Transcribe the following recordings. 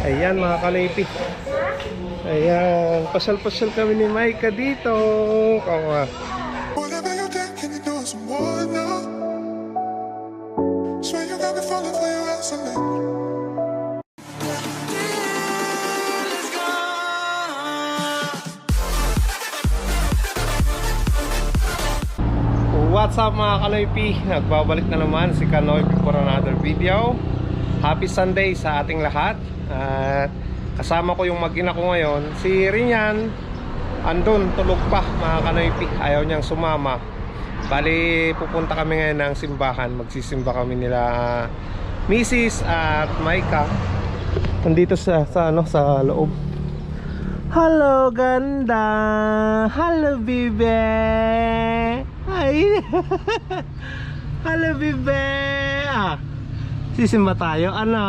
Ayan mga kalipi. Ayan, pasyal-pasyal kami ni Maika dito. Kawa. What's up mga kanoypi? Nagbabalik na naman si Kanoypi for another video Happy Sunday sa ating lahat At kasama ko yung mag-ina ko ngayon Si Rinyan Andun, tulog pa mga kanoypi Ayaw niyang sumama Bali, pupunta kami ngayon ng simbahan Magsisimba kami nila Mrs. at Maika Nandito sa, sa, ano, sa loob Hello, ganda! Hello, bibe! Ay! Hello, bibe! Ah, sisimba tayo. Ano?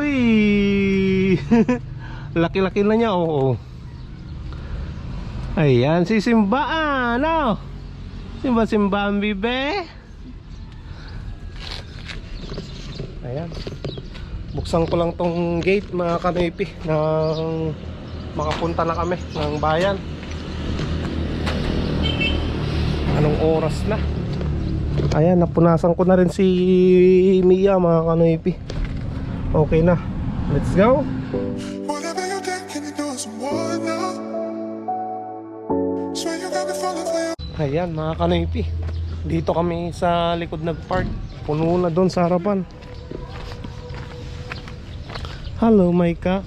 Uy! Laki-laki na niya, oo. Ayan, sisimba ano? Simba-simba ang bibe. Ayan. Buksan ko lang tong gate mga kanipi ng makapunta na kami ng bayan anong oras na ayan napunasan ko na rin si Mia mga kanoypi. Okay na. Let's go. Ayan mga kanoypi. Dito kami sa likod nagpark puno na doon sa harapan. Hello Maika.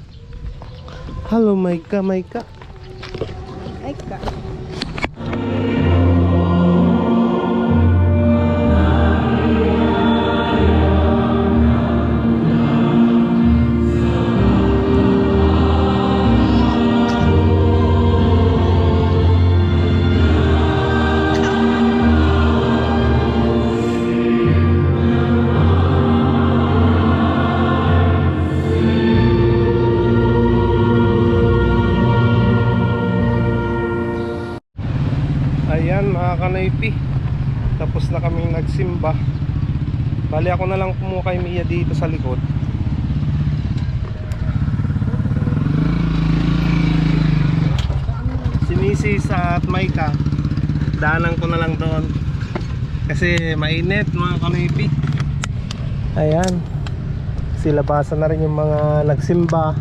Hello Maika Maika Ayan mga kanaypi. Tapos na kaming nagsimba. Bali ako na lang kumuha kay Mia dito sa likod. Si at Maika Daanan ko na lang doon. Kasi mainit mga kanaypi. Ayan. Silabasan na rin yung mga nagsimba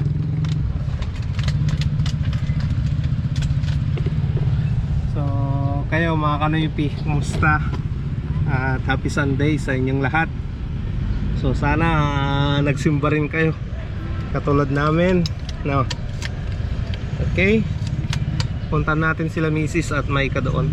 So, kayo mga kanoypi, kumusta? At happy Sunday sa inyong lahat. So, sana ah, nagsimba rin kayo. Katulad namin. No. Okay? Punta natin sila Mrs. at Maika doon.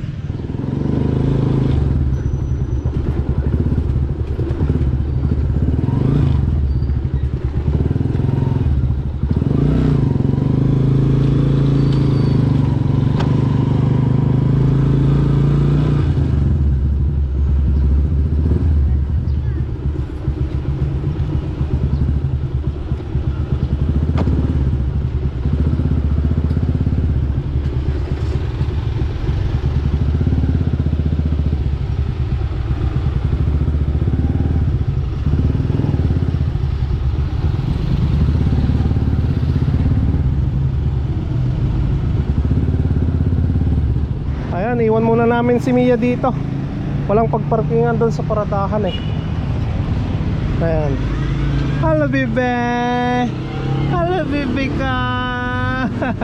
Ayan, iwan muna namin si Mia dito. Walang pagparkingan doon sa paradahan eh. Ayan. Hello, bebe! Hello, bebe ka!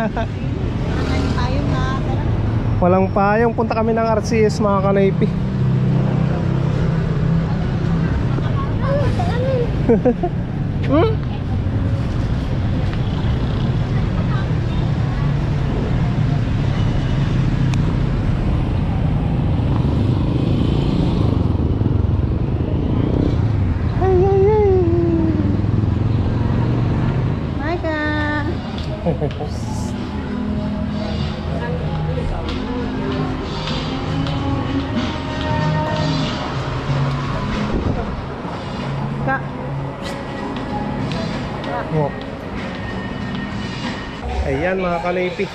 Walang payong. Punta kami ng RCS mga kanaypi. hmm? Oh. Ayan mga kalipi.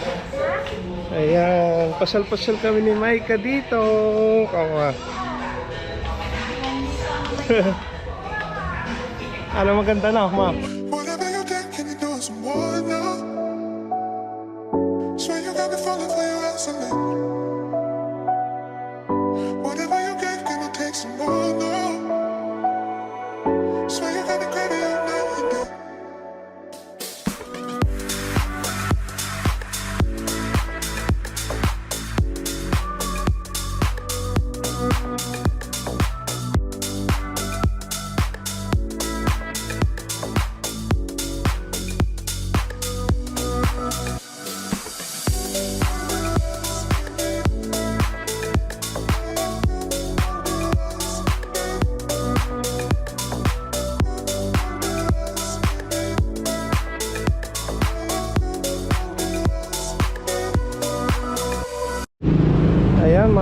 Ayan, pasyal-pasyal kami ni Maika dito. Kawa. ano maganda na, ma'am?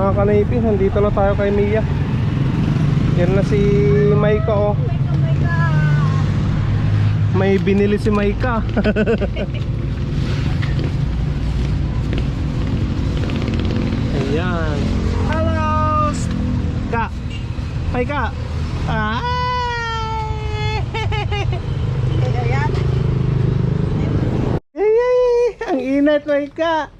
Mga kanaypi, nandito na tayo kay Mia. Yan na si Maika oh. May binili si Maika. Ayan. Hello! Ka! Maika! Ah! Ang inat Maika!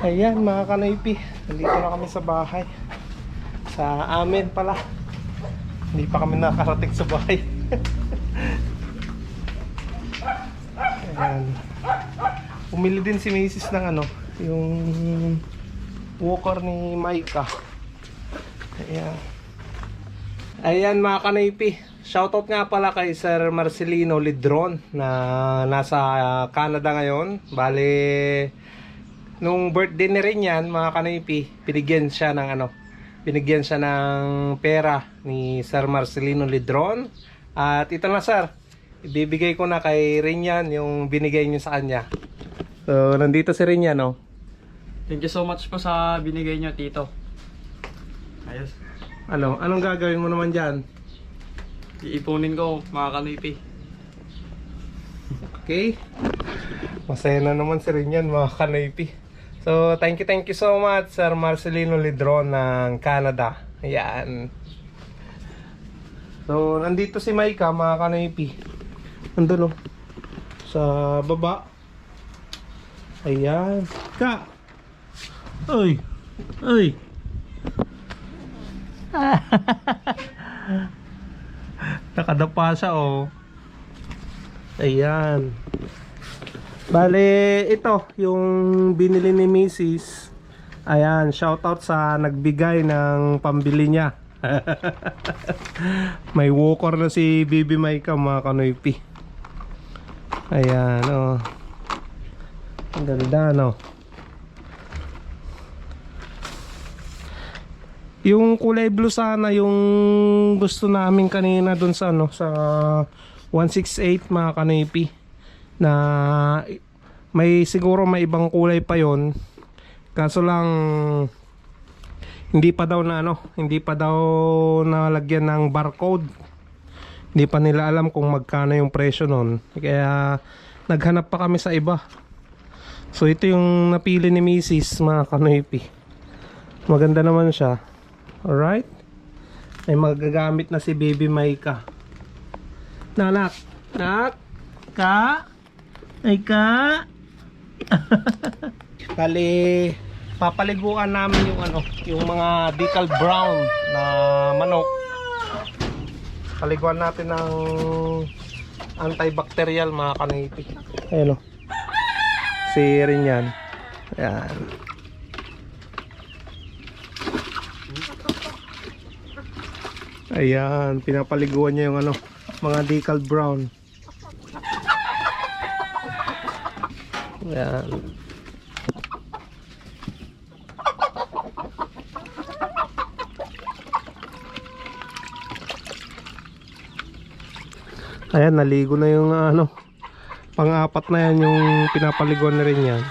Ayan mga kanaypi, nandito na kami sa bahay. Sa amin pala. Hindi pa kami nakarating sa bahay. Ayan. Umili din si Macy's ng ano, yung walker ni Maika. Ayan. Ayan mga kanaypi. Shoutout nga pala kay Sir Marcelino Lidron na nasa Canada ngayon. Bale, nung birthday ni rin yan, mga kanaypi, binigyan siya ng ano, binigyan siya ng pera ni Sir Marcelino Lidron. At ito na sir, ibibigay ko na kay Rinyan yung binigay niyo sa kanya. So, nandito si Rinyan, no? Thank you so much po sa binigay nyo, Tito. Ayos. Ano, anong gagawin mo naman dyan? Iipunin ko, mga kanipi. Okay? Masaya na naman si Rinyan, mga kanaypi. So, thank you, thank you so much, Sir Marcelino Lidron ng Canada. Ayan. So, nandito si Maika, mga kanaypi. Nandun, oh. Sa baba. Ayan. Ka! Uy! Uy! Nakadapa siya, oh. Ayan. Bale, ito, yung binili ni Mrs. Ayan, shoutout sa nagbigay ng pambili niya. May walker na si Bibi Maika mga kanoypi. Ayan, oh. Ang ganda, no? Yung kulay blue sana yung gusto namin kanina dun sa ano sa 168 mga kanipi na may siguro may ibang kulay pa yon kaso lang hindi pa daw na ano hindi pa daw nalagyan ng barcode hindi pa nila alam kung magkano yung presyo nun kaya naghanap pa kami sa iba so ito yung napili ni Mrs. mga kanipi maganda naman siya alright ay magagamit na si baby Maika Nanak. Nak. Ka. Ay ka. Kali papaliguan namin yung ano, yung mga decal brown na manok. Paliguan natin ng antibacterial mga kanipi. Ayun o. Si rin yan. Ayan. Ayan, pinapaliguan niya yung ano, mga decal brown. Ayan. Ayan, naligo na yung ano, pang-apat na yan yung pinapaliguan na rin yan.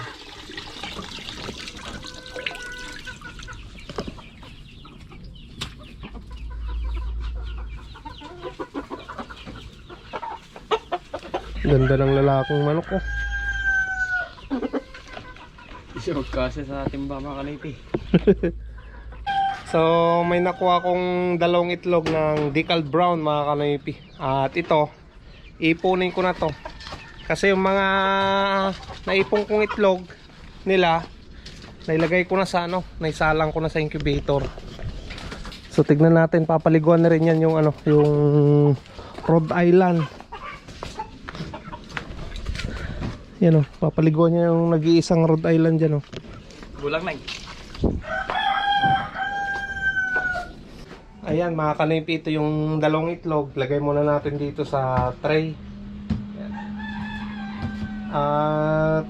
Ganda ng lalaking manok oh. Isa magkasa sa timba, mga kanipi. So, may nakuha kong dalawang itlog ng decal brown mga kanoypi. At ito, ipunin ko na to. Kasi yung mga naipong kong itlog nila, nailagay ko na sa ano, naisalang ko na sa incubator. So, tignan natin, papaliguan na rin yan yung ano, yung Rhode Island. Yan o, papaliguan niya yung nag-iisang Rhode Island dyan o. Gulang na eh. Ayan, mga kanaypi, ito yung dalawang itlog. Lagay muna natin dito sa tray. Ayan. At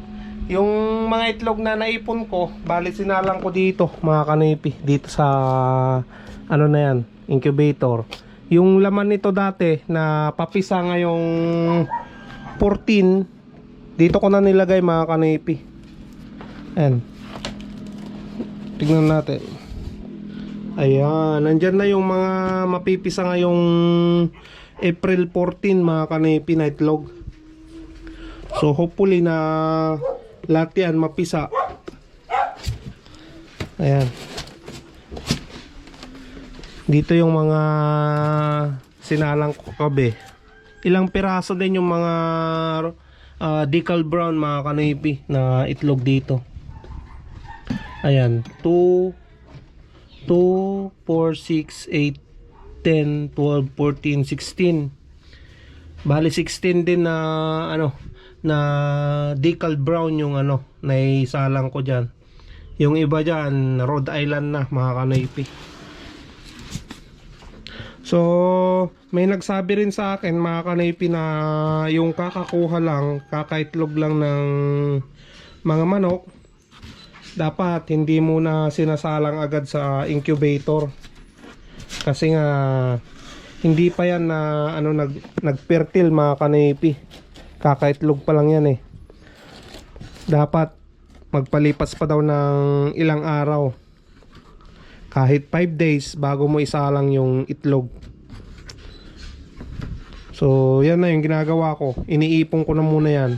yung mga itlog na naipon ko, bali sinalang ko dito, mga kanaypi, dito sa ano na yan, incubator. Yung laman nito dati na papisa ngayong 14, dito ko na nilagay mga kanaypi. Ayan. Tingnan natin. Ayan, nandyan na yung mga mapipisa ngayong April 14 mga kanepi na itlog. So hopefully na lahat yan mapisa. Ayan. Dito yung mga sinalang ko kabe. Ilang piraso din yung mga ah, decal brown mga kanepi na itlog dito. Ayan, 2 2, 4, 6, 8, 10, 12, 14, 16. Bali 16 din na ano na decal brown yung ano na isalang ko diyan. Yung iba diyan Rhode Island na mga kanoypi. So, may nagsabi rin sa akin mga kanoypi na yung kakakuha lang, kakaitlog lang ng mga manok dapat hindi muna sinasalang agad sa incubator. Kasi nga hindi pa yan na ano nag nagfertile mga kanepi kakaitlog pa lang yan eh. Dapat magpalipas pa daw ng ilang araw kahit 5 days bago mo isalang yung itlog. So yan na yung ginagawa ko. Iniipon ko na muna yan.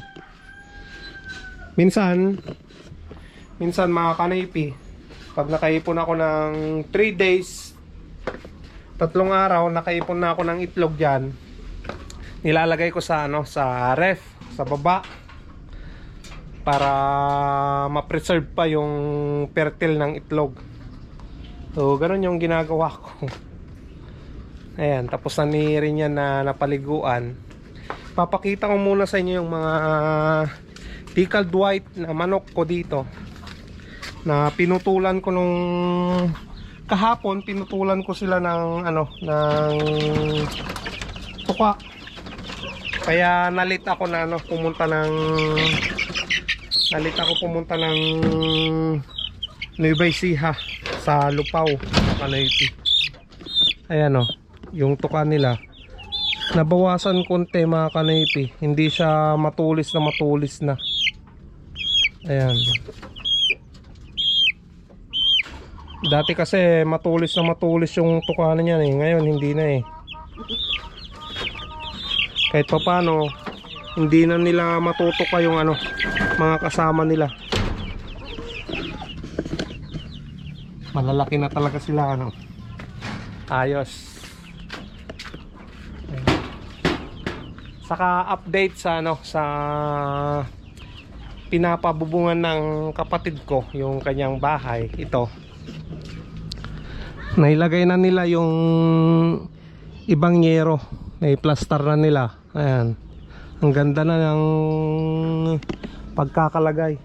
Minsan minsan mga kanaypi pag nakaipon ako ng 3 days tatlong araw nakaipon na ako ng itlog dyan nilalagay ko sa ano sa ref sa baba para ma-preserve pa yung fertile ng itlog so ganun yung ginagawa ko. Ayan tapos na ni rin yan na napaliguan. Papakita ko muna sa inyo yung mga pickled white na manok ko dito. Na pinutulan ko nung kahapon pinutulan ko sila ng ano ng tuka kaya nalit ako na ano pumunta ng nalit ako pumunta ng Nueva Ecija sa Lupaw Kanoypi ayan o yung tuka nila nabawasan konti mga Kanoypi hindi siya matulis na matulis na ayan Dati kasi matulis na matulis yung tukanan niya eh. Ngayon hindi na eh. Kahit pa paano, hindi na nila matutuka yung ano, mga kasama nila. Malalaki na talaga sila ano. Ayos. Saka update sa ano, sa pinapabubungan ng kapatid ko yung kanyang bahay. Ito nailagay na nila yung ibang yero naiplaster na nila ayan ang ganda na ng pagkakalagay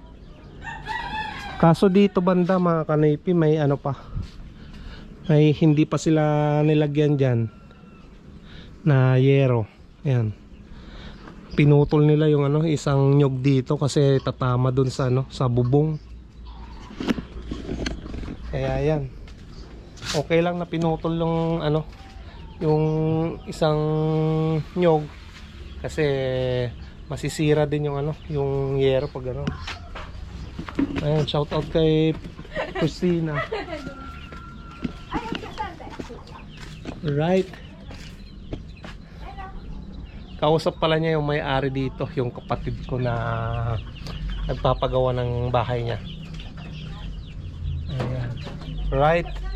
kaso dito banda mga kanaypi may ano pa. May hindi pa sila nilagyan dyan na yero. Ayan. Pinutol nila yung ano isang nyog dito kasi tatama dun sa ano sa bubong. Kaya yan okay lang na pinutol yung ano yung isang nyog kasi masisira din yung ano yung yero pag ano ayan shout out kay Christina. Right. Kausap pala niya yung may-ari dito yung kapatid ko na nagpapagawa ng bahay niya. Ayan. Right